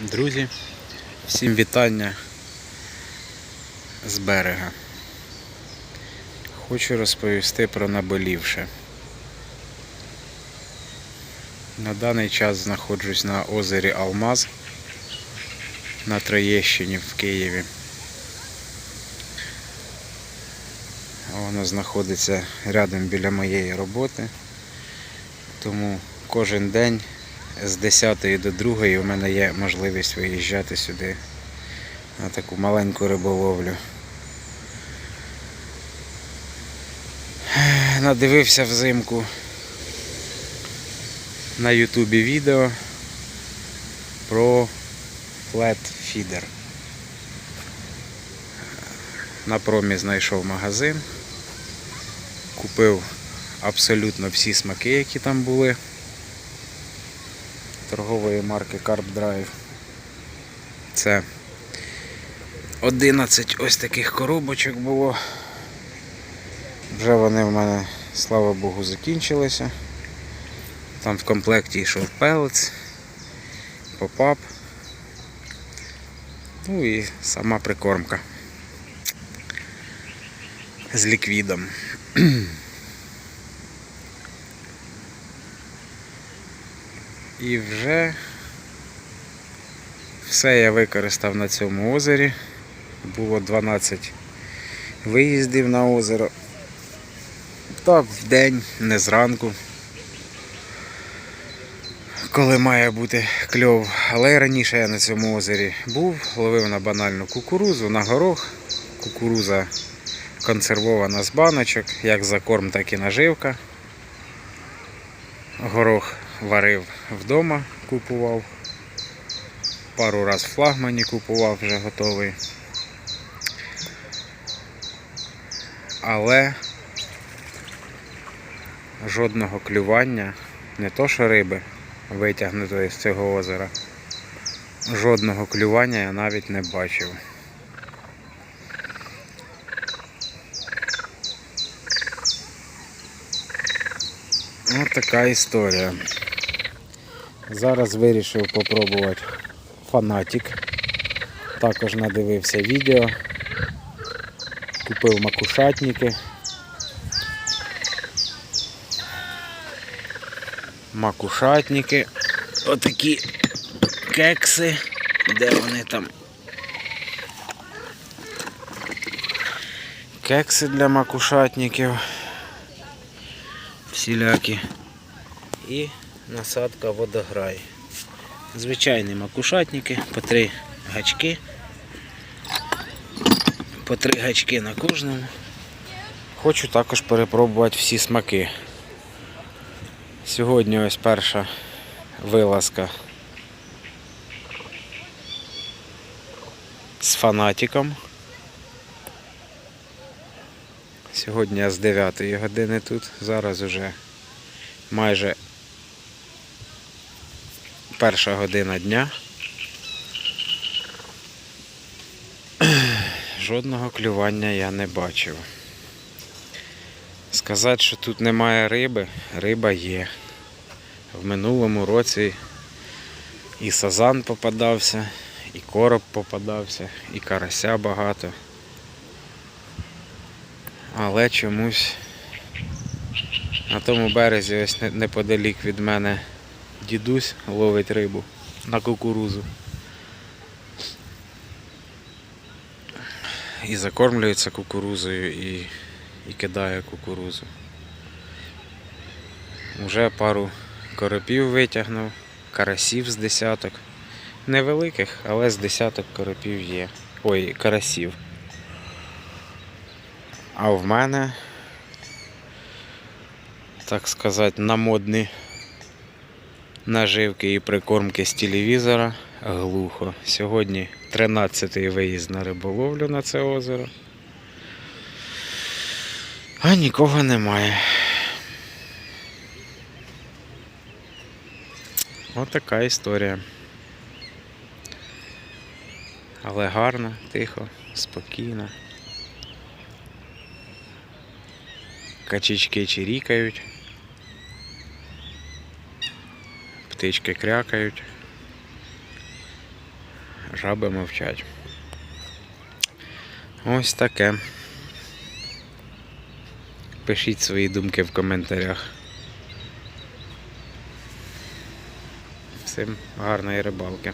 Друзі, всім вітання з берега. Хочу розповісти про наболівше. На даний час знаходжусь на озері Алмаз на Троєщині в Києві. Воно знаходиться рядом біля моєї роботи. Тому кожен день з 10 до 2 у мене є можливість виїжджати сюди на таку маленьку риболовлю. Надивився взимку на Ютубі відео про флет фідер. На промі знайшов магазин, купив абсолютно всі смаки, які там були торгової марки Carp Drive. Це 11 ось таких коробочок було. Вже вони в мене, слава Богу, закінчилися. Там в комплекті йшов пелець, попап. Ну і сама прикормка з ліквідом. І вже все я використав на цьому озері. Було 12 виїздів на озеро. Так, в день, не зранку. Коли має бути кльов. Але раніше я на цьому озері був, ловив на банальну кукурузу, на горох. Кукуруза консервована з баночок, як за корм, так і наживка. Горох варив вдома, купував. Пару раз флагмані купував вже готовий. Але жодного клювання, не то що риби витягнутої з цього озера. Жодного клювання я навіть не бачив. Ось така історія. Зараз вирішив попробувати фанатик. Також надивився відео. Купив макушатники. Макушатники. Отакі кекси. Де вони там? Кекси для макушатників. Всілякі. І насадка водограй. Звичайні макушатники, по три гачки. По три гачки на кожному. Хочу також перепробувати всі смаки. Сьогодні ось перша вилазка з фанатиком. Сьогодні з 9 години тут, зараз уже майже перша година дня. Жодного клювання я не бачив. Сказати, що тут немає риби, риба є. В минулому році і сазан попадався, і короб попадався, і карася багато. Але чомусь на тому березі ось неподалік від мене дідусь ловить рибу на кукурузу. І закормлюється кукурузою і, і кидає кукурузу. Уже пару коропів витягнув, карасів з десяток. Невеликих, але з десяток коропів є. Ой, карасів. А в мене, так сказати, на модні наживки і прикормки з телевізора глухо. Сьогодні 13-й виїзд на риболовлю на це озеро. А нікого немає. Ось така історія. Але гарно, тихо, спокійно. Качечки чирікають. Птички крякають. Жаби мовчать. Ось таке. Пишіть свої думки в коментарях. Всім гарної рибалки.